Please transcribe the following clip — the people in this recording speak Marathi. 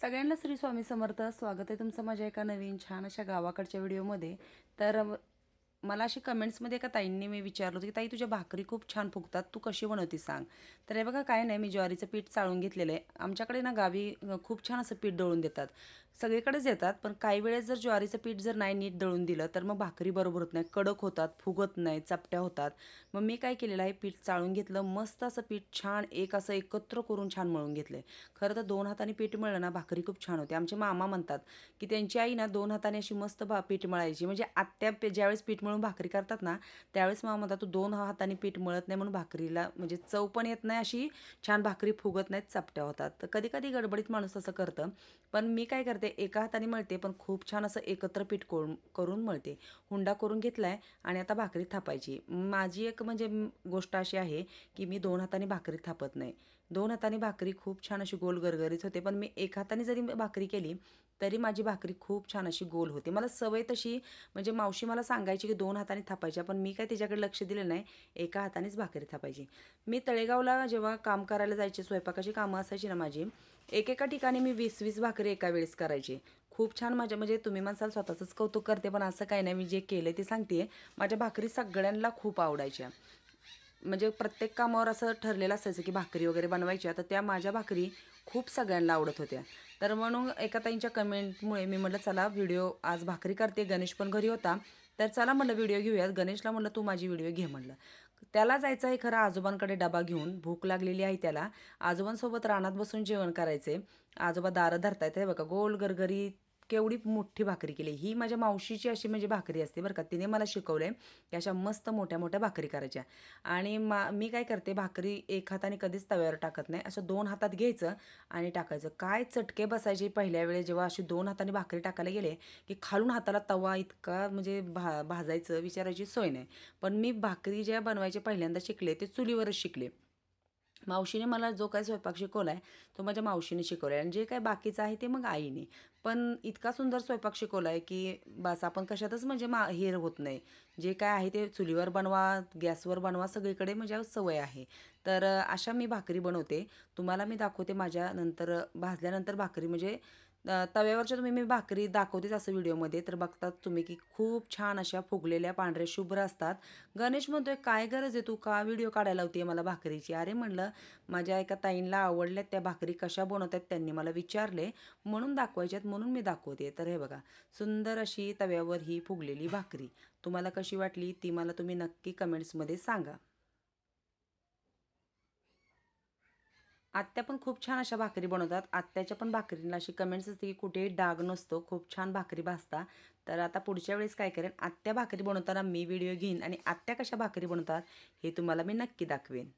सगळ्यांना श्री स्वामी समर्थ. स्वागत आहे तुमचं माझ्या एका नवीन छान अशा गावाकडच्या व्हिडिओमध्ये. तर मला अशी कमेंट्समध्ये एका ताईंनी मी विचारलं होतं की ताई तुझ्या भाकरी खूप छान फुगतात तू कशी बनवती सांग? तर हे बघा काय नाही मी ज्वारीचं पीठ चाळून घेतलेलं आहे. आमच्याकडे ना गावी खूप छान असं पीठ दळून देतात. सगळीकडेच येतात पण काही वेळेस जर ज्वारीचं पीठ जर नाही नीट दळून दिलं तर मग भाकरी बरोबर होत नाही कडक होतात फुगत नाही चपट्या होतात. मग मी काय केलेलं आहे पीठ चाळून घेतलं मस्त असं पीठ छान एक असं एकत्र करून छान मळून घेतलं आहे खरं तर दोन हाताने पीठ मळलं ना भाकरी खूप छान होते. आमचे मामा म्हणतात की त्यांची आई ना दोन हाताने अशी मस्त भा पीठ मळायची. म्हणजे आत्या ज्यावेळेस पीठ मळून भाकरी करतात ना त्यावेळेस मला म्हणतात तू दोन हाताने पीठ मळत नाही म्हणून भाकरीला म्हणजे चव पण येत नाही अशी छान भाकरी फुगत नाहीत चपट्या होतात. तर कधी कधी गडबडीत माणूस असं करतं. पण मी काय करते एका हाताने मळते पण खूप छान असं एकत्र पीठ करून करून मळते. हुंडा करून घेतलाय आणि आता भाकरी थापायची. माझी एक म्हणजे गोष्ट अशी आहे की मी दोन हाताने भाकरी थापत नाही. दोन हाताने भाकरी खूप छान अशी गोल गरगरीत होते पण मी एक हाताने जरी भाकरी केली तरी माझी भाकरी खूप छान अशी गोल होते. मला सवय तशी म्हणजे मावशी मला सांगायची की दोन हाताने थापायच्या पण मी काय तिच्याकडे लक्ष दिलं नाही एका हातानेच भाकरी थापायची. मी तळेगावला जेव्हा काम करायला जायचे स्वयंपाकाची कामं असायची ना माझी एकेका ठिकाणी मी वीस वीस भाकरी एका वेळेस करायची. खूप छान माझ्या म्हणजे तुम्ही म्हणसाल स्वतःचंच कौतुक करते पण असं काही नाही मी जे केलं ते सांगते माझ्या भाकरी सगळ्यांना खूप आवडायच्या. म्हणजे प्रत्येक कामावर असं ठरलेलं असायचं की भाकरी वगैरे बनवायच्या तर त्या माझ्या भाकरी खूप सगळ्यांना आवडत होत्या. तर म्हणून एका ताईंच्या कमेंटमुळे मी म्हटलं चला व्हिडिओ आज भाकरी करते. गणेश पण घरी होता. तर चला म्हटलं व्हिडिओ घेऊयात. गणेशला म्हटलं तू माझी व्हिडिओ घे म्हटलं. त्याला जायचं आहे खरं आजोबांकडे डबा घेऊन. भूक लागलेली आहे त्याला. आजोबांसोबत रानात बसून जेवण करायचे आजोबा दारं धरतायत. हे बघा गोल गरगरी केवढी मोठी भाकरी केली. ही माझ्या मावशीची अशी म्हणजे भाकरी असते बरं का. तिने मला शिकवलं आहे की अशा मस्त मोठ्या मोठ्या भाकरी करायच्या. आणि मा मी काय करते भाकरी एक हाताने कधीच तव्यावर टाकत नाही. असं दोन हातात घ्यायचं आणि टाकायचं. काय चटके बसायचे पहिल्या वेळेस जेव्हा अशी दोन हाताने भाकरी टाकायला गेले की खालून हाताला तवा इतका म्हणजे भा भाजायचं विचारायची सोय नाही. पण मी भाकरी ज्या बनवायचे पहिल्यांदा शिकले ते चुलीवरच शिकले. मावशीने मला जो काय स्वयंपाक शिकवला आहे तो माझ्या मावशीने शिकवला आहे आणि जे काय बाकीचं आहे ते मग आईने. पण इतका सुंदर स्वयंपाक शिकवला आहे की बस आपण कशातच म्हणजे मा हेर होत नाही. जे काय आहे ते चुलीवर बनवा गॅसवर बनवा सगळीकडे म्हणजे सवय आहे. तर अशा मी भाकरी बनवते. तुम्हाला मी दाखवते माझ्या नंतर भाजल्यानंतर भाकरी म्हणजे तव्यावरच्या तुम्ही मी भाकरी दाखवतेच असं व्हिडिओमध्ये. तर बघतात तुम्ही की खूप छान अशा फुगलेल्या पांढऱ्या शुभ्र असतात. गणेश म्हणतोय काय गरज आहे तू? का व्हिडिओ काढायला होती मला भाकरीची? अरे म्हणलं माझ्या एका ताईंला आवडल्यात त्या भाकरी कशा बनवतात त्यांनी मला विचारले. म्हणून दाखवायच्यात म्हणून मी दाखवते. तर हे बघा सुंदर अशी तव्यावर ही फुगलेली भाकरी. तुम्हाला कशी वाटली ती मला तुम्ही नक्की कमेंट्समध्ये सांगा. आत्या पण खूप छान अशा भाकरी बनवतात. आत्याच्या पण भाकरींना अशी कमेंट्स असते की कुठेही डाग नसतो खूप छान भाकरी भाजता. तर आता पुढच्या वेळेस काय करेन? आत्या भाकरी बनवताना मी व्हिडिओ घेईन आणि आत्या कशा भाकरी बनवतात हे तुम्हाला मी नक्की दाखवेन.